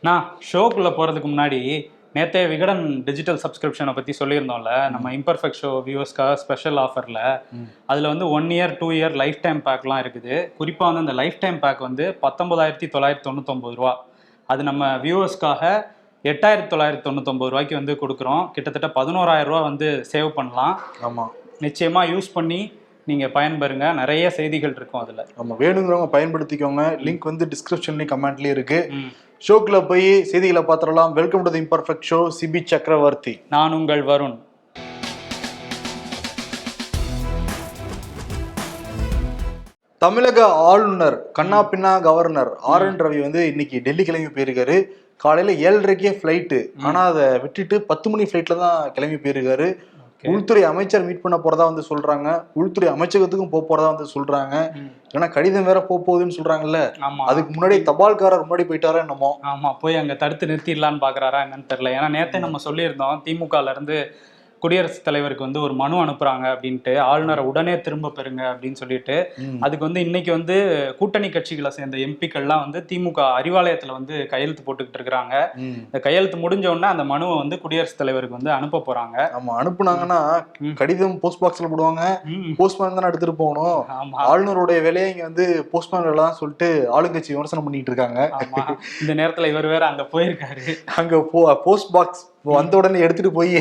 நான் ஷோக்குள்ள போறதுக்கு முன்னாடி நேத்தே விகடன் டிஜிட்டல் சப்ஸ்கிரிப்ஷனை பத்தி சொல்லியிருந்தோம்ல நம்ம இம்பர்ஃபெக்ட் ஷோ வியூவர்ஸ்க்காக ஸ்பெஷல் ஆஃபர்ல அதுல வந்து one year two year life time பேக்லாம் இருக்குது. குறிப்பா வந்து அந்த லைஃப் டைம் பேக் வந்து பத்தொன்பதாயிரத்தி தொள்ளாயிரத்தி தொண்ணூத்தொம்பது ரூபா. அது நம்ம வியூவர்ஸ்க்காக எட்டாயிரத்தி தொள்ளாயிரத்தி தொண்ணூத்தொம்பது ரூபாய்க்கு வந்து கொடுக்குறோம். கிட்டத்தட்ட பதினோராயிரம் ரூபா வந்து சேவ் பண்ணலாம். ஆமா. நிச்சயமா யூஸ் பண்ணி நீங்க பயன்பெறுங்க. நிறைய செய்திகள் இருக்கும் அதுல. நம்ம வேணுங்கிறவங்க பயன்படுத்திக்கோங்க. லிங்க் வந்து டிஸ்கிரிப்ஷன்லயும் கமெண்ட்லயும் இருக்கு. ம். ஷோக்குள்ள போய் செய்திகளை பார்த்துடலாம். Welcome to the imperfect show Sibi Chakravarthy. நான் உங்கள் வருண். தமிழக ஆளுநர் கண்ணா பின்னா கவர்னர் ஆர் என் ரவி வந்து இன்னைக்கு டெல்லி கிளம்பி போயிருக்காரு. காலையில ஏழரைக்கே ஃபிளைட்டு ஆனா அதை விட்டுட்டு பத்து மணி ஃபிளைட்ல தான் கிளம்பி போயிருக்காரு. உள்துறை அமைச்சர் மீட் பண்ண போறதா வந்து சொல்றாங்க. உள்துறை அமைச்சகத்துக்கும் போக போறதா வந்து சொல்றாங்க. ஏன்னா கடிதம் வேற போக போகுதுன்னு சொல்றாங்கல்ல. அதுக்கு முன்னாடி தபால்காரர் முன்னாடி போயிட்டாரோ என்னமோ. ஆமா போய் அங்க தடுத்து நிறுத்திடலான்னு பாக்குறாரா என்னன்னு தெரியல. ஏன்னா நேத்தே நம்ம சொல்லியிருந்தோம் திமுகல இருந்து குடியரசுத் தலைவருக்கு வந்து ஒரு மனு அனுப்புறாங்க அப்படின்ட்டு ஆளுநரை உடனே திரும்ப பெறுங்க அப்படின்னு சொல்லிட்டு. அதுக்கு வந்து இன்னைக்கு வந்து கூட்டணி கட்சிகளை சேர்ந்த எம்பிக்கள்லாம் வந்து திமுக அறிவாலயத்துல வந்து கையெழுத்து போட்டுக்கிட்டு இருக்கிறாங்க. இந்த கையெழுத்து முடிஞ்ச உடனே அந்த மனுவை வந்து குடியரசுத் தலைவருக்கு வந்து அனுப்ப போறாங்க ஆமா அனுப்புனாங்கன்னா. கடிதம் போஸ்ட் பாக்ஸ்ல போடுவாங்க. போஸ்ட்மேன் தானே எடுத்துட்டு போகணும் ஆமா ஆளுநருடைய வேலையை இங்க வந்து போஸ்ட்மேன் வேலை தான் சொல்லிட்டு ஆளுங்கட்சி விமர்சனம் பண்ணிட்டு இருக்காங்க இந்த நேரத்துல இவர் வேற அங்க போயிருக்காரு அங்க போ போஸ்ட் பாக்ஸ் வந்த உடனே எடுத்துட்டு போய்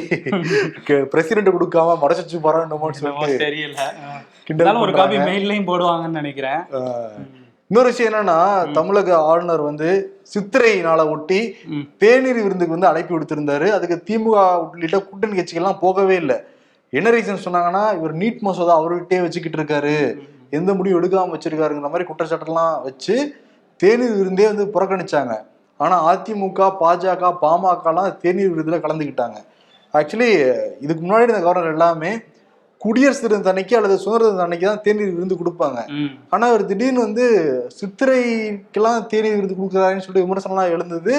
பிரசிடென்ட் கொடுக்காம வச்சு போறான்னு சொல்லிட்டு தெரியல. ஒரு காப்பி. மெயில்லையும் போடுவாங்கன்னு நினைக்கிறேன். இன்னொரு விஷயம் என்னன்னா தமிழக ஆளுநர் வந்து சித்திரை நாளை ஒட்டி. தேநீர் விருந்துக்கு வந்து அழைப்பு விடுத்திருந்தாரு அதுக்கு திமுக உள்ளிட்ட கூட்டணி கட்சிகள்லாம் போகவே இல்லை. என்ன ரீசன் சொன்னாங்கன்னா இவர் நீட் மசோதா அவர்கிட்டயே வச்சுக்கிட்டு இருக்காரு. எந்த முடிவும் எடுக்காம வச்சிருக்காருங்கிற மாதிரி குற்றச்சாட்டெல்லாம் வச்சு தேநீர் விருந்தே வந்து புறக்கணிச்சாங்க. ஆனா அதிமுக பாஜக பாமகலாம் தேநீர் விருதுல கலந்துக்கிட்டாங்க. ஆக்சுவலி இதுக்கு முன்னாடி இந்த கவர்னர் எல்லாமே குடியரசு தினத்து அன்னைக்கு அல்லது சுதந்திர தினத்து அன்னைக்கு தான் தேநீர் விருந்து கொடுப்பாங்க. ஆனா அவர் திடீர்னு வந்து சித்திரைக்கெல்லாம் தேநீர் விருது கொடுக்குறாருன்னு சொல்லிட்டு விமர்சனம்லாம் எழுந்தது.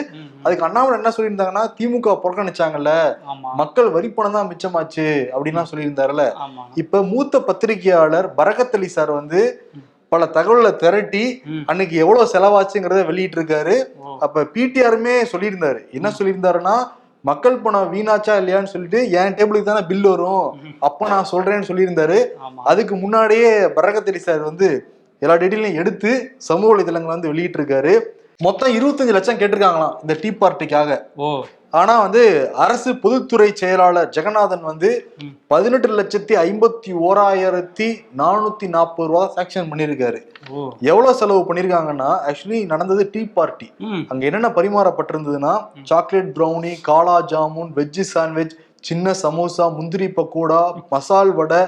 அதுக்கு அண்ணாமலை என்ன சொல்லியிருந்தாங்கன்னா திமுக புறக்கணிச்சாங்கல்ல மக்கள் வரி பணம் தான் மிச்சமாச்சு அப்படின்லாம் சொல்லியிருந்தாருல ஆமா இப்ப மூத்த பத்திரிகையாளர் பரகத் அலி சார் வந்து பல தகவல்களை திரட்டி. அன்னைக்கு எவ்வளவு செலவாச்சுங்கிறத வெளியிட்டு இருக்காரு. அப்ப பிடிஆருமே சொல்லியிருந்தாரு. என்ன சொல்லியிருந்தாருன்னா மக்கள் பணம் வீணாச்சா இல்லையான்னு சொல்லிட்டு என் டேபிளுக்கு தானே பில் வரும். அப்ப நான் சொல்றேன்னு சொல்லியிருந்தாரு. அதுக்கு முன்னாடியே பரகத் அலி சார் வந்து எல்லா டீட்டெயிலையும் எடுத்து சமூக வலைதளங்களை வந்து வெளியிட்டு இருக்காரு மொத்தம் இருபத்தஞ்சு லட்சம் கேட்டிருக்காங்களாம் இந்த டீ பார்ட்டிக்காக. ஓ. ஆனா வந்து அரசு பொதுத்துறை செயலாளர் ஜெகநாதன் வந்து. பதினெட்டு லட்சத்தி ஐம்பத்தி ஓராயிரத்தி நானூத்தி நாற்பது ரூபா சாங்ஷன் பண்ணியிருக்காரு. எவ்வளவு செலவு பண்ணிருக்காங்கன்னா ஆக்சுவலி நடந்தது டீ பார்ட்டி. அங்க என்னென்ன பரிமாறப்பட்டிருந்ததுன்னா chocolate brownie kala jamun veggie sandwich சின்ன சமோசா முந்திரி பக்கோடா மசால் வடை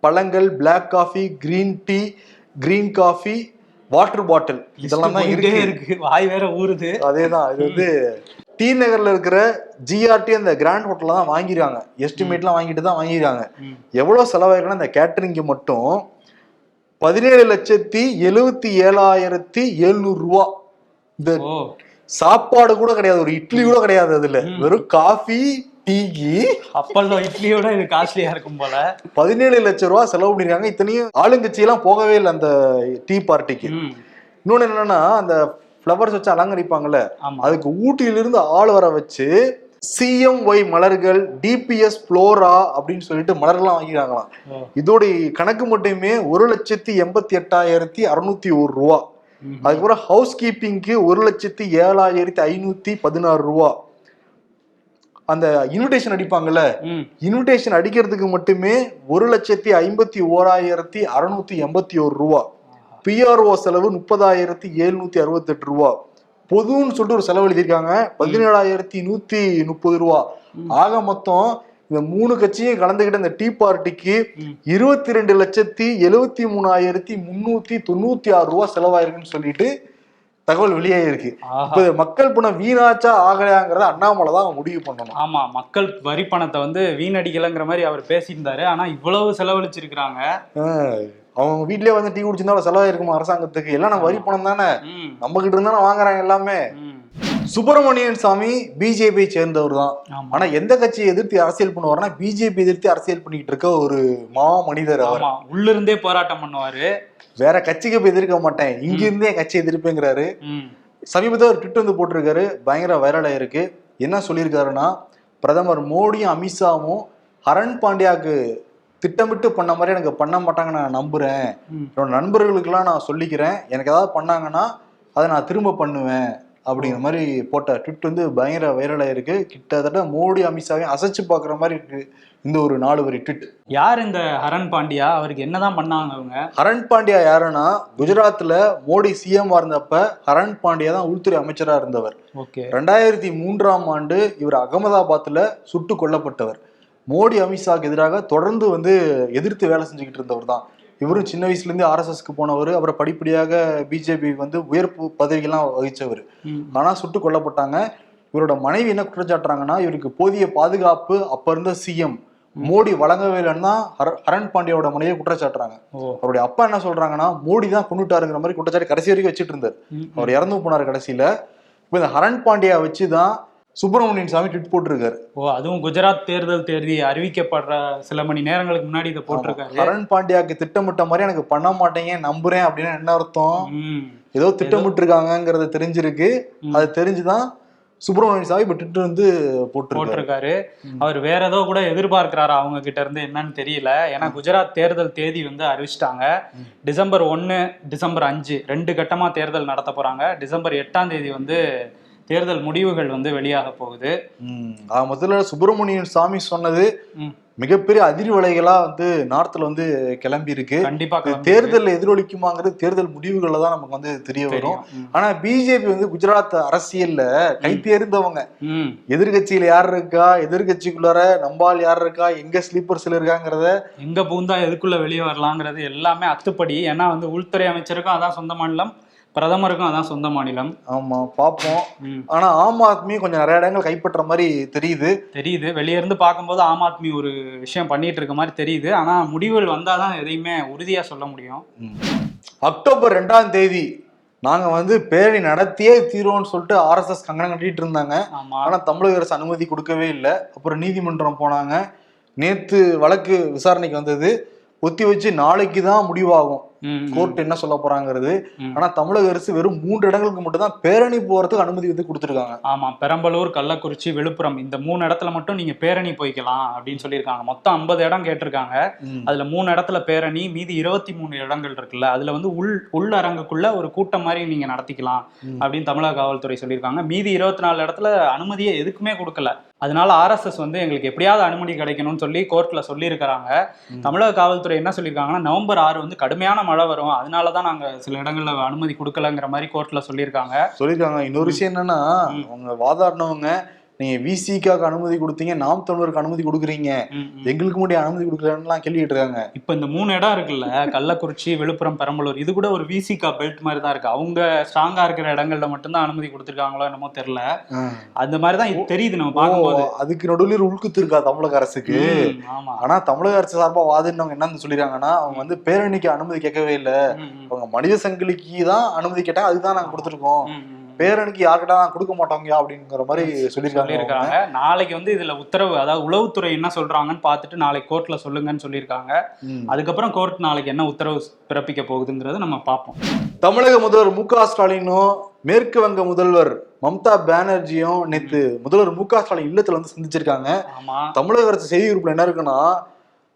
பழங்கள் black coffee green tea green coffee water bottle இதெல்லாம் தான் இருக்கு. இருக்கு. வாய் வேற ஊறுது. அதேதான் இது வந்து டி நகர்ல இருக்கிற ஜிஆர்டி அந்த கிராண்ட் ஹோட்டல்ல தான் வாங்கிருக்காங்க. எஸ்டிமேட்லாம் வாங்கிட்டு தான் வாங்கிருக்காங்க. எவ்வளவு செலவாயிருக்குன்னா இந்த கேட்டரிங்க்கு மட்டும் பதினேழு லட்சத்தி எழுவத்தி ஏழாயிரத்தி எழுநூறு ரூபா. இந்த சாப்பாடு கூட கிடையாது ஒரு இட்லி கூட கிடையாது அதுல. வெறும் காஃபி டீக்கு அப்பல்லோ இட்லியோட இது காஸ்ட்லியா இருக்கும் போல. பதினேழு லட்சம் ரூபா செலவு பண்ணிருக்காங்க. இத்தனையும் ஆளுங்கட்சி எல்லாம் போகவே இல்லை அந்த டீ பார்ட்டிக்கு. இன்னொன்னு என்னன்னா அந்த ஃப்ளவர்ஸ் வச்சு அலங்கரிப்பாங்கல்ல அதுக்கு ஊட்டியிலிருந்து ஆள் வர வச்சு சிஎம் ஒய் மலர்கள் டிபிஎஸ் ஃப்ளோரா அப்படின்னு சொல்லிட்டு மலர்லாம் வாங்கிக்கிறாங்களாம் ஓ. இதோட கணக்கு மட்டுமே ஒரு லட்சத்தி எண்பத்தி எட்டாயிரத்தி அறுநூத்தி ஒரு ரூபா. அதுக்கப்புறம் ஹவுஸ் கீப்பிங்க்கு ஒரு லட்சத்தி ஏழாயிரத்தி ஐநூத்தி பதினாறு ரூபா. அந்த இன்விடேஷன் அடிப்பாங்கல்ல இன்விடேஷன் அடிக்கிறதுக்கு மட்டுமே ஒரு லட்சத்தி ஐம்பத்தி ஓராயிரத்தி அறுநூத்தி எண்பத்தி ஒரு ரூபா பிஆர்ஓ செலவு முப்பதாயிரத்தி எழுநூத்தி அறுபத்தெட்டு ரூபா. பொதுன்னு சொல்லிட்டு ஒரு செலவு எழுதியிருக்காங்க. பதினேழாயிரத்தி நூத்தி முப்பது ரூபா. ஆக மொத்தம் இந்த மூணு கட்சியும் கலந்துகிட்ட இந்த டீ பார்ட்டிக்கு. இருபத்தி ரெண்டு லட்சத்தி எழுவத்தி மூணாயிரத்தி முன்னூத்தி தொண்ணூத்தி ஆறு ரூபா செலவாயிருக்குன்னு சொல்லிட்டு தகவல் வெளியாயிருக்கு ஆஹா. இப்ப மக்கள் பணம் வீணாச்சா ஆகலையாங்கிறத அண்ணாமலை தான் முடிவு பண்ணணும். ஆமா மக்கள் வரி பணத்தை வந்து வீணடிக்கலைங்கிற மாதிரி அவர் பேசியிருந்தாரு. ஆனா இவ்வளவு செலவழிச்சிருக்கிறாங்க. அவங்க வீட்லயே வந்து டீ குடிச்சிருந்தா செலவாயிருக்குமா அரசாங்கத்துக்கு? எல்லாம் நம்ம வரி பணம் தானே? நம்ம கிட்ட இருந்தானே வாங்குறாங்க எல்லாமே. சுப்பிரமணியன் சாமி பிஜேபி சேர்ந்தவர் தான் ஆனா எந்த கட்சியை எதிர்த்து அரசியல் பண்ணுவார்னா பிஜேபி எதிர்த்து அரசியல் பண்ணிட்டு இருக்க ஒரு மா மனிதர் அவர். ஆமா உள்ளிருந்தே போராட்டம் பண்ணுவாரு. வேற கட்சிக்கு போய் எதிர்க்க மாட்டேன். இங்க இருந்தே கட்சி எதிர்ப்பேங்கிறாரு. சமீபத்தில் ஒரு ட்விட் வந்து போட்டிருக்காரு. பயங்கர வைரல் ஆயிருக்கு. என்ன சொல்லியிருக்காருன்னா பிரதமர் மோடியும் அமித்ஷாவும் ஹரண் பாண்டியாவுக்கு திட்டமிட்டு பண்ண மாதிரி எனக்கு பண்ண மாட்டாங்கன்னு நான் நம்புறேன். என்னோட நண்பர்களுக்கெல்லாம் நான் சொல்லிக்கிறேன். எனக்கு ஏதாவது பண்ணாங்கன்னா அதை நான் திரும்ப பண்ணுவேன். அப்படிங்கிற மாதிரி போட்ட ட்விட் வந்து பயங்கர வைரல் ஆயிருக்கு. கிட்டத்தட்ட மோடி அமித்ஷாவையும் அசைச்சு பார்க்குற மாதிரி இருக்கு இந்த ஒரு நாலு வரி ட்விட் யார் இந்த ஹரன் பாண்டியா? அவருக்கு என்னதான் பண்ணாங்க அவங்க? ஹரண் பாண்டியா யாருன்னா குஜராத்ல மோடி சிஎம் இருந்தப்ப ஹரண் பாண்டியா தான் உள்துறை அமைச்சரா இருந்தவர். ஓகே. ரெண்டாயிரத்தி மூன்றாம் ஆண்டு இவர் அகமதாபாத்ல சுட்டு கொல்லப்பட்டவர். மோடி அமித்ஷாக்கு எதிராக தொடர்ந்து வந்து எதிர்த்து வேலை செஞ்சுக்கிட்டு இருந்தவர் தான். இவரும் சின்ன வயசுல இருந்து ஆர்எஸ்எஸ்க்கு போனவர் அப்புறம் படிப்படியாக பிஜேபி வந்து உயர்ப்பு பதவிகள்லாம் வகிச்சவர். ஆனா சுட்டு கொல்லப்பட்டாங்க. இவரோட மனைவி என்ன குற்றச்சாட்டுறாங்கன்னா இவருக்கு போதிய பாதுகாப்பு அப்ப இருந்த சிஎம் மோடி வழங்கவே இல்லைன்னு ஹரண் பாண்டியாவோட மனைவியை குற்றச்சாட்டுறாங்க அவருடைய அப்பா என்ன சொல்றாங்கன்னா மோடி தான் கொண்டுட்டாருங்கிற மாதிரி குற்றச்சாட்டு கடைசி வரைக்கும் வச்சுட்டு இருந்தார். அவர் இறந்து போனார் கடைசியில. இப்போ இந்த ஹரண் பாண்டியா வச்சு தான் சுப்பிரமணியன் சாமி ட்விட் போட்டிருக்காரு. ஓ அதுவும் குஜராத் தேர்தல் தேதி அறிவிக்கப்படுற சில மணி நேரங்களுக்கு முன்னாடி இதை போட்டிருக்காரு. ஹரண் பாண்டியாக்கு திட்டமிட்ட மாதிரி எனக்கு பண்ண மாட்டேங்க நம்புறேன் அப்படின்னு என்ன அர்த்தம்? ம். ஏதோ திட்டமிட்டு இருக்காங்கிறது தெரிஞ்சிருக்கு. அது தெரிஞ்சுதான் சுப்பிரமணியன் சாமி இப்ப ட்விட் வந்து போட்டிருக்காரு. போட்டிருக்காரு. அவர் வேற ஏதோ கூட எதிர்பார்க்கிறாரு அவங்க கிட்ட இருந்து என்னன்னு தெரியல. ஏன்னா குஜராத் தேர்தல் தேதி வந்து அறிவிச்சிட்டாங்க. டிசம்பர் ஒன்னு டிசம்பர் அஞ்சு ரெண்டு கட்டமா தேர்தல் நடத்த போறாங்க. டிசம்பர் எட்டாம் தேதி வந்து தேர்தல் முடிவுகள் வந்து வெளியாக போகுது. முதல்ல சுப்பிரமணியன் சாமி சொன்னது. மிகப்பெரிய அதிர்வலைகளா வந்து நார்த்ல வந்து கிளம்பி இருக்கு கண்டிப்பா தேர்தல் எதிரொலிக்குமாங்கிறது தேர்தல் முடிவுகள்ல தான் நமக்கு வந்து தெரிய வரும். ஆனா பிஜேபி வந்து குஜராத் அரசியல்ல கை தேர்ந்தவங்க. எதிர்கட்சியில யார் இருக்கா எதிர்கட்சிக்குள்ளார நம்பால் யார் இருக்கா எங்க ஸ்லீப்பர்ஸ்ல இருக்காங்கிறத எங்க பூந்தா எதுக்குள்ள வெளியே வரலாங்கிறது எல்லாமே அத்துப்படி. ஏன்னா வந்து உள்துறை அமைச்சருக்கும் அதான் சொந்த மாநிலம் பிரதமருக்கும் அதான் சொந்த மாநிலம். ஆமா பாப்போம் ம். ஆனா ஆம் ஆத்மி கொஞ்சம் நிறைய இடங்கள் கைப்பற்ற மாதிரி தெரியுது. தெரியுது. வெளிய இருந்து பார்க்கும்போது ஆம் ஆத்மி ஒரு விஷயம் பண்ணிட்டு இருக்க மாதிரி தெரியுது. ஆனா முடிவுகள் வந்தாதான் எதையுமே உறுதியா சொல்ல முடியும். அக்டோபர் ரெண்டாம் தேதி நாங்க வந்து பேரணி நடத்தியே தீர்வோம்னு சொல்லிட்டு ஆர்எஸ்எஸ் கங்கணம் கட்டிட்டு இருந்தாங்க. ஆனா தமிழக அரசு அனுமதி கொடுக்கவே இல்லை. அப்புறம் நீதிமன்றம் போனாங்க. நேத்து வழக்கு விசாரணைக்கு வந்தது. ஒத்தி வச்சு நாளைக்கு தான் முடிவாகும். கோர்ட் என்ன சொல்ல போறாங்கிறது. ஆனா தமிழக அரசு வெறும் மூன்று இடங்களுக்கு மட்டும் தான் பேரணி போறதுக்கு அனுமதி வந்து கொடுத்துருக்காங்க. ஆமா பெரம்பலூர் கள்ளக்குறிச்சி விழுப்புரம் இந்த மூணு இடத்துல மட்டும் நீங்க பேரணி போய்க்கலாம் அப்படின்னு சொல்லியிருக்காங்க. மொத்தம் ஐம்பது இடம் கேட்டிருக்காங்க. அதுல மூணு இடத்துல பேரணி மீதி இருபத்தி மூணு இடங்கள் இருக்குல்ல அதுல வந்து உள் உள்ளரங்குக்குள்ள ஒரு கூட்டம் மாதிரி நீங்க நடத்திக்கலாம். அப்படின்னு தமிழக காவல்துறை சொல்லியிருக்காங்க. மீதி இருபத்தி நாலு இடத்துல அனுமதியை எதுக்குமே கொடுக்கல. அதனால ஆர்எஸ்எஸ் வந்து எங்களுக்கு எப்படியாவது அனுமதி கிடைக்கணும்னு சொல்லி கோர்ட்ல சொல்லியிருக்கிறாங்க. தமிழக காவல்துறை என்ன சொல்லியிருக்காங்கன்னா நவம்பர் ஆறு வந்து கடுமையான மழை வரும். அதனால தான் நாங்க சில இடங்கள்ல அனுமதி கொடுக்கலங்கிற மாதிரி கோர்ட்ல சொல்லியிருக்காங்க. சொல்லியிருக்காங்க. இன்னொரு விஷயம் என்னன்னா. அவங்க வாதாடினவங்க நீங்க விசிகாக்கு அனுமதி கொடுத்தீங்க நாம் தமிழருக்கு அனுமதி கொடுக்குறீங்க. எங்களுக்கு மட்டும் அனுமதி கொடுக்கலன்னுலாம் கேள்விட்டு இருக்காங்க. இப்ப இந்த மூணு இடம் இருக்குல்ல கள்ளக்குறிச்சி விழுப்புரம் பெரம்பலூர் இது கூட ஒரு விசிகா பெல்ட் மாதிரி தான் இருக்கு. அவங்க ஸ்ட்ராங்கா இருக்கிற இடங்கள்ல மட்டும்தான் அனுமதி கொடுத்துருக்காங்களோ என்னமோ தெரியல. அந்த மாதிரி தான் இது தெரியுது நம்ம பார்க்கும்போது. அதுக்கு நடுவில் உள்குத்து இருக்கா தமிழக அரசுக்கு? ஆமா. ஆனா தமிழக அரசு சார்பா வாதினவங்க என்னன்னு சொல்லிருக்காங்கன்னா அவங்க வந்து பேரணிக்கு அனுமதி கேட்கவே இல்ல. அவங்க மனித சங்கிலிக்கு தான் அனுமதி கேட்டாங்க அதுதான் நாங்க கொடுத்துருக்கோம். யார்கிட்ட நான் கொடுக்க மாட்டோங்க அப்படிங்கிற மாதிரி சொல்லியிருக்காங்க நாளைக்கு வந்து இதுல உத்தரவு அதாவது உளவுத்துறை என்ன சொல்றாங்கன்னு பார்த்துட்டு நாளைக்கு கோர்ட்ல சொல்லுங்கன்னு சொல்லியிருக்காங்க. அதுக்கப்புறம் கோர்ட் நாளைக்கு என்ன உத்தரவு பிறப்பிக்க போகுதுங்கிறத நம்ம பார்ப்போம். தமிழக முதல்வர் மு க ஸ்டாலினும் மேற்கு வங்க முதல்வர் மம்தா பானர்ஜியும் நேத்து முதல்வர் மு க ஸ்டாலின் இல்லத்துல வந்து சந்திச்சிருக்காங்க. ஆமா. தமிழக அரசு செய்தி குறிப்பில் என்ன இருக்குன்னா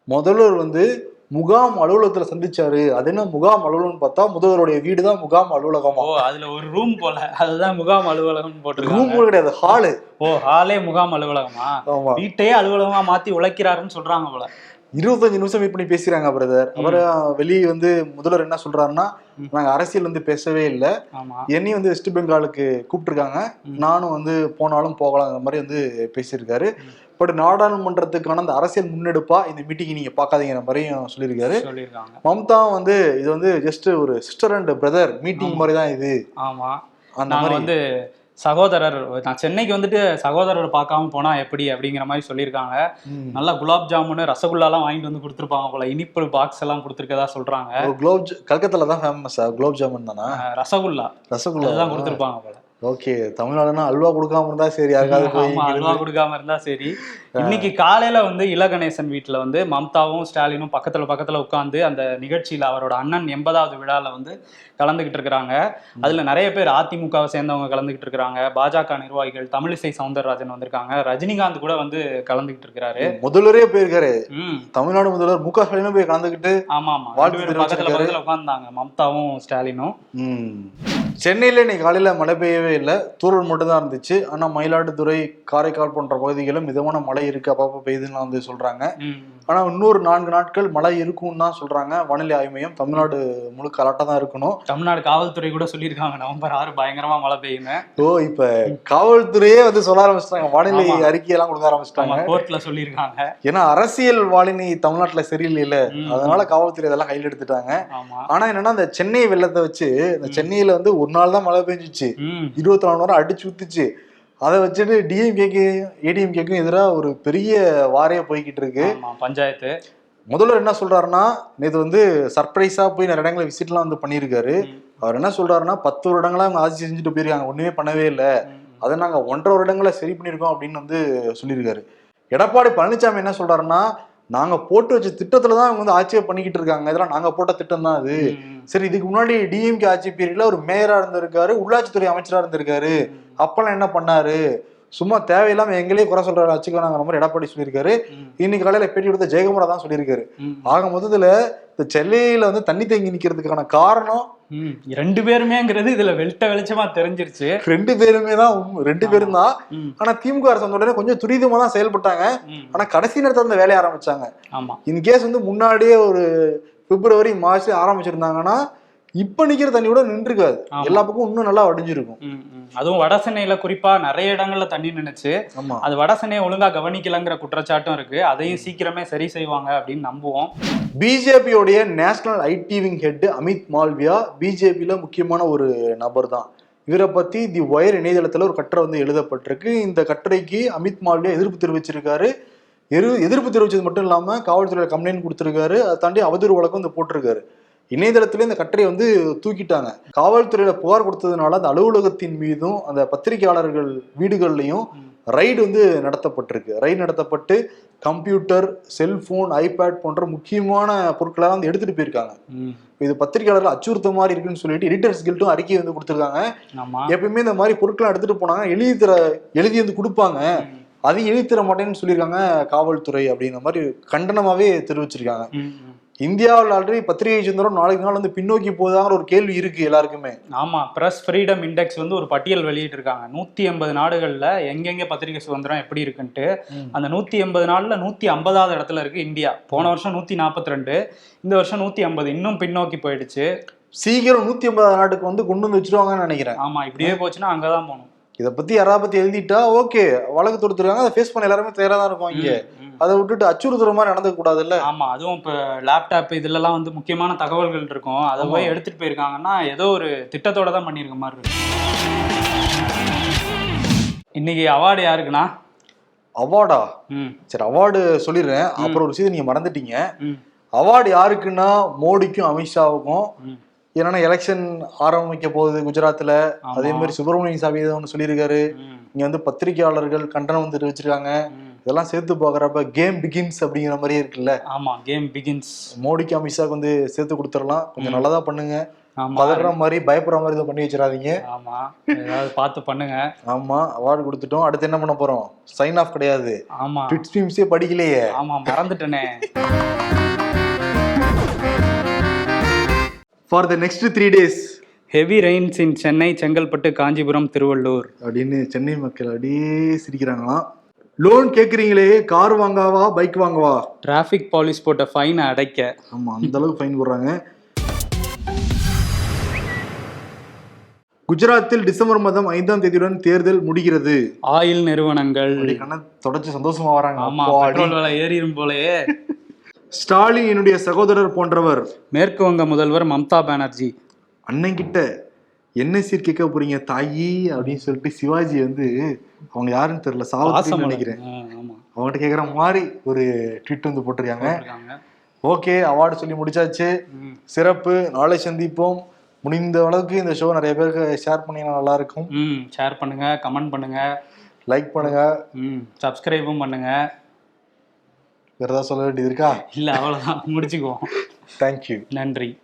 முதல்வர் வந்து முகாம் அலுவலகத்துல சந்திச்சாரு. அது என்ன முகாம் அலுவலகம்னு பார்த்தா முதல்வருடைய வீடு தான் முகாம் அலுவலகமா? ஓ அதுல ஒரு ரூம் போல. அதுதான் முகாம் அலுவலகம் ரூம் போட்டிருக்காங்க கூட கிடையாது ஹாலு ஓ ஹாலே முகாம் அலுவலகமா? வீட்டையே அலுவலகமா மாத்தி உழைக்கிறாருன்னு சொல்றாங்க போல. இருபத்தஞ்சு நிமிஷம் மீட் பண்ணி பேசுறாங்க பிரதர் அப்புறம் வெளியே வந்து முதல்வர் என்ன சொல்றாருன்னா. நாங்க அரசியல் வந்து பேசவே இல்லை. என்னையும் வந்து வெஸ்ட் பெங்காலுக்கு கூப்பிட்டுருக்காங்க. நானும் வந்து போனாலும் போகலாங்கிற மாதிரி வந்து பேசியிருக்காரு. பட் நாடாளுமன்றத்துக்கான அந்த அரசியல் முன்னெடுப்பா இந்த மீட்டிங் நீங்க பார்க்காதீங்கிற மாதிரியும் சொல்லியிருக்காரு. சொல்லியிருக்காங்க. மம்தா வந்து இது வந்து ஜஸ்ட் ஒரு சிஸ்டர் அண்ட் பிரதர் மீட்டிங். மாதிரி தான் இது. ஆமா. அந்த மாதிரி. வந்து சகோதரர் நான் சென்னைக்கு வந்துட்டு சகோதரர் பார்க்காம போனா எப்படி அப்படிங்கிற மாதிரி சொல்லியிருக்காங்க. நல்லா குலாப் ஜாமுன் ரசகுல்லாலாம் வாங்கிட்டு வந்து கொடுத்துருப்பாங்க போல. இனிப்பு பாக்ஸ் எல்லாம் கொடுத்துருக்கதா சொல்றாங்க. குலோப் கல்கத்தால தான் ஃபேமஸ் குலோப் ஜாமுன் தானா? ரசகுல்லா. ரசகுல்லா. அதுதான் கொடுத்துருப்பாங்க போல. ஓகே தமிழ்நாடுனா அல்வா கொடுக்காம இருந்தா சரி யாருக்காவது அல்வா கொடுக்காம இருந்தா சரி. இன்னைக்கு காலையில வந்து இலகணேசன் வீட்டுல வந்து மம்தாவும் ஸ்டாலினும் பக்கத்துல பக்கத்துல உட்கார்ந்து அந்த நிகழ்ச்சியில அவரோட அண்ணன் எண்பதாவது விழால வந்து கலந்துகிட்டு இருக்கிறாங்க. அதுல நிறைய பேர் அதிமுகவை சேர்ந்தவங்க கலந்துகிட்டு இருக்கிறாங்க. பாஜக நிர்வாகிகள் தமிழிசை சவுந்தரராஜன் வந்திருக்காங்க. ரஜினிகாந்த் கூட வந்து கலந்துகிட்டு இருக்கிறாரு. முதல்வரே போயிருக்காரு. தமிழ்நாடு முதல்வர் மு க ஸ்டாலினும் போய் கலந்துக்கிட்டு ஆமா ஆமா. பக்கத்துல. பக்கத்துல உட்கார்ந்தாங்க. மம்தாவும் ஸ்டாலினும். சென்னையில இன்னைக்கு காலையில மழை பெய்யவே இல்லை. தூறல் மட்டும் தான் இருந்துச்சு. ஆனா மயிலாடுதுறை காரைக்கால் போன்ற பகுதிகளும் மிதமான மழை இருக்கு. அப்பப்போ பெய்யுதுன்னு வந்து சொல்றாங்க. ம். ஆனா இன்னொரு நான்கு நாட்கள் மழை இருக்கும்னு தான் சொல்றாங்க. வானிலை ஆய்வு மையம் தமிழ்நாடு முழுக்க அலர்ட்டா தான் இருக்கணும். தமிழ்நாடு காவல்துறை கூட சொல்லியிருக்காங்க. நவம்பர் ஆறு பயங்கரமா மழை பெய்யுங்க ஓ இப்ப காவல்துறையே வந்து சொல்ல ஆரம்பிச்சிட்டாங்க. வானிலை. அறிக்கையெல்லாம் கொடுக்க ஆரம்பிச்சிட்டாங்க. கோர்ட்ல சொல்லியிருக்காங்க. ஏன்னா அரசியல் வானிலை தமிழ்நாட்டுல சரியில்லையில. ம். அதனால காவல்துறை இதெல்லாம் கையில் எடுத்துட்டாங்க. ஆனா என்னன்னா இந்த சென்னை வெள்ளத்தை வச்சு இந்த சென்னையில வந்து ஒரு நாள் தான் மழை பெஞ்சிச்சு. இருபத்தி நாலு நேரம் அடிச்சு ஊத்துச்சு. அதை வச்சுட்டு டிஎம்கேக்கு ஏடிஎம்கேக்கும் எதிராக ஒரு பெரிய வாரையே போய்கிட்டு இருக்கு. பஞ்சாயத்து. முதல்வர் என்ன சொல்றாருன்னா நேற்று வந்து சர்ப்ரைஸா போய் நிறைய இடங்களை விசிட்லாம் வந்து பண்ணியிருக்காரு. அவர் என்ன சொல்றாருன்னா பத்து வருடங்களா அவங்க ஆட்சி செஞ்சுட்டு போயிருக்காங்க. ஒண்ணுமே பண்ணவே இல்லை. அதை நாங்க ஒன்றரை வருடங்களா சரி பண்ணியிருக்கோம் அப்படின்னு வந்து சொல்லியிருக்காரு. எடப்பாடி பழனிசாமி என்ன சொல்றாருன்னா நாங்க போட்டு வச்ச திட்டத்துல தான் அவங்க வந்து ஆட்சியை பண்ணிக்கிட்டு இருக்காங்க இதெல்லாம் நாங்க போட்ட திட்டம் தான் அது. சரி இதுக்கு முன்னாடி டிஎம்கே ஆட்சி பீரியட்ல ஒரு மேயரா இருந்திருக்காரு உள்ளாட்சித்துறை அமைச்சரா இருந்திருக்காரு அப்பெல்லாம் என்ன பண்ணாரு சும்மா தேவையில்லாம எங்களே குறை சொல்ற வச்சுக்கோங்கிற மாதிரி எடப்பாடி சொல்லியிருக்காரு. இன்னைக்கு காலையில பேட்டி கொடுத்த ஜெயக்குமாரா தான் சொல்லியிருக்காரு. ஆக மொத்தத்துல இந்த சென்னையில வந்து தண்ணி தேங்கி நிக்கிறதுக்கான காரணம். ரெண்டு பேருமேங்கிறது இதுல வெளிட்ட வெளிச்சமா தெரிஞ்சிருச்சு ரெண்டு பேருமே தான். ரெண்டு பேரும் தான். ஆனா திமுக அரசு வந்த உடனே கொஞ்சம் துரிதமா தான் செயல்பட்டாங்க. ஆனா கடைசி நேரத்துல அந்த வேலையை ஆரம்பிச்சாங்க ஆமா இன்கேஸ் வந்து முன்னாடியே ஒரு பிப்ரவரி மார்ச் ஆரம்பிச்சிருந்தாங்கன்னா இப்ப நிக்கிற தண்ணி கூட நின்றுக்காது. எல்லா பக்கமும் இன்னும் நல்லா வடிஞ்சிருக்கும். அதுவும் வட சென்னையில குறிப்பா நிறைய இடங்கள்ல தண்ணி நின்னுச்சு. ஆமா. அது வட சென்னையை ஒழுங்கா கவனிக்கலங்கிற குற்றச்சாட்டும் இருக்கு. அதையும் சீக்கிரமே சரி செய்வாங்க அப்படின்னு நம்புவோம். பிஜேபியோடைய national IT wing head Amit Malviya பிஜேபியில முக்கியமான ஒரு நபர் தான் இவரை பத்தி தி ஒயர் இணையதளத்துல ஒரு கட்டுரை வந்து எழுதப்பட்டிருக்கு. இந்த கட்டுரைக்கு அமித் மால்வியா எதிர்ப்பு தெரிவிச்சிருக்காரு. எதிர்ப்பு தெரிவிச்சது மட்டும் இல்லாம காவல்துறையில கம்ப்ளைண்ட் கொடுத்திருக்காரு. அதை தாண்டி அவதூறு வழக்கம் வந்து போட்டிருக்காரு. இணையதளத்துல இந்த கட்டுரையை வந்து தூக்கிட்டாங்க. காவல்துறையில புகார் கொடுத்ததுனால அந்த அலுவலகத்தின் மீதும் அந்த பத்திரிகையாளர்கள் வீடுகள்லையும் ரைடு வந்து நடத்தப்பட்டிருக்கு. ரைடு நடத்தப்பட்டு கம்ப்யூட்டர் செல்போன் ஐபேட் போன்ற முக்கியமான பொருட்களை வந்து எடுத்துட்டு போயிருக்காங்க. இது பத்திரிகையாளர்கள் அச்சுறுத்த மாதிரி இருக்குன்னு சொல்லிட்டு எடிட்டர்ஸ் கில்ட்டும் அறிக்கை வந்து கொடுத்துருக்காங்க. எப்பயுமே இந்த மாதிரி பொருட்களை எடுத்துட்டு போனாங்க. எழுதி தர எழுதி வந்து கொடுப்பாங்க. அதையும் எழுதி தர மாட்டேன்னு சொல்லியிருக்காங்க காவல்துறை அப்படிங்கிற மாதிரி கண்டனமாவே தெரிவிச்சிருக்காங்க. இந்தியாவில் ஆல்ரெடி பத்திரிகை சுதந்திரம் நாளைக்கு நாள் வந்து பின்னோக்கி போதாங்கிற ஒரு கேள்வி இருக்கு எல்லாருக்குமே. ஆமா பிரஸ் ஃப்ரீடம் இண்டெக்ஸ் வந்து ஒரு பட்டியல் வெளியிட்டு இருக்காங்க நூத்தி எண்பது நாடுகள்ல எங்கெங்க பத்திரிகை சுதந்திரம் எப்படி இருக்குன்ட்டு. அந்த நூத்தி எண்பது நாடுல நூத்தி ஐம்பதாவது இடத்துல இருக்கு இந்தியா. போன வருஷம் நூத்தி நாற்பத்தி ரெண்டு இந்த வருஷம் நூத்தி ஐம்பது. இன்னும் பின்னோக்கி போயிடுச்சு. சீக்கிரம் நூத்தி ஐம்பது நாட்டுக்கு வந்து கொண்டு வந்து வச்சிருவாங்கன்னு நினைக்கிறேன். ஆமா இப்படியே போச்சுன்னா அங்கதான் போகணும். இதை பத்தி யாராவது பத்தி எழுதிட்டா ஓகே வழக்கு தொடுத்துருக்காங்க. அதை ஃபேஸ் பண்ண எல்லாருமே தயாரா தான் இருக்கும் இங்க. அதை விட்டுட்டு அச்சுறுத்துற மாதிரி நடந்துக்க கூடாதுல்ல ஆமா அதுவும் இப்ப லேப்டாப் இதுலலாம் வந்து முக்கியமான தகவல்கள் இருக்கும். அதை. போய் எடுத்துட்டு போயிருக்காங்கன்னா ஏதோ ஒரு திட்டத்தோட தான் பண்ணியிருக்க மாதிரி இருக்கு. இன்னைக்கு அவார்டு யாருக்குண்ணா? அவார்டா சரி அவார்டு சொல்லிடுறேன். அப்புறம் ஒரு விஷயத்தை நீங்க மறந்துட்டீங்க. அவார்டு யாருக்குன்னா மோடிக்கும் அமித்ஷாவுக்கும். ஏன்னா எலெக்ஷன் ஆரம்பிக்க போகுது குஜராத்ல. அதே மாதிரி சுப்பிரமணிய சாமி ஒன்று சொல்லியிருக்காரு. இங்க வந்து பத்திரிகையாளர்கள் கண்டனம் வந்து தெரிவிச்சிருக்காங்க. இதெல்லாம் சேர்த்து பாக்குறப்ப கேம் பிகின்ஸ் அப்படிங்கிற மாதிரியே இருக்குல்ல. ஆமா கேம் பிகின்ஸ் மோடிக்கு அமித்ஷாக்கு வந்து சேர்த்து கொடுத்துடலாம். கொஞ்சம் ம். நல்லதா பண்ணுங்க. பதற மாதிரி பயப்படுற மாதிரி இதை பண்ணி வச்சிடாதீங்க. ஆமா. ஏதாவது பார்த்து பண்ணுங்க. ஆமா அவார்டு கொடுத்துட்டோம். அடுத்து என்ன பண்ண போறோம்? சைன் ஆஃப் கிடையாது. ஆமா. ட்விட் ஸ்ட்ரீம்ஸே படிக்கலையே. ஆமா மறந்துட்டேனே. For the next three days heavy rains in Chennai Chengalpattu Kanchipuram Tiruvallur அப்படின்னு சென்னை மக்கள் அப்படியே சிரிக்கிறாங்களாம். லோன் கேக்குறீங்களே கார் வாங்கவா பைக் வாங்கவா? டிராஃபிக் போலீஸ் போட்ட ஃபைனை அடைக்க. ஆமா அந்த அளவுக்கு ஃபைன் போடுறாங்க. குஜராத்தில் டிசம்பர் மாதம் ஐந்தாம் தேதியுடன் தேர்தல் முடிகிறது. ஆயில் நிறுவனங்கள். தொடச்சு சந்தோஷமா வராங்க. ஆமா. பெட்ரோல் விலை ஏறிடும் போலயே. ஸ்டாலின் என்னுடைய சகோதரர் போன்றவர். மேற்கு வங்க முதல்வர் மம்தா பானர்ஜி. அண்ணன் கிட்ட என்ன சீர் கேட்க போறீங்க தாயி? அப்படின்னு சொல்லிட்டு சிவாஜி வந்து அவங்க யாருன்னு தெரியல பாசமலர். நினைக்கிறேன். அவங்ககிட்ட கேக்குற மாதிரி ஒரு ட்வீட் வந்து போட்டிருக்காங்க. ஓகே அவார்டு சொல்லி முடிச்சாச்சு. சிறப்பு. நாளை சந்திப்போம். முடிந்த அளவுக்கு இந்த ஷோ நிறைய பேருக்கு ஷேர் பண்ணீங்கன்னா நல்லா இருக்கும். ம் ஷேர் பண்ணுங்க கமெண்ட் பண்ணுங்க. லைக் பண்ணுங்க. ம் சப்ஸ்கிரைபும் பண்ணுங்க. வேற ஏதாவது சொல்ல வேண்டியது இருக்கா? இல்ல அவ்வளவுதான். முடிச்சுக்குவோம். தேங்க்யூ நன்றி.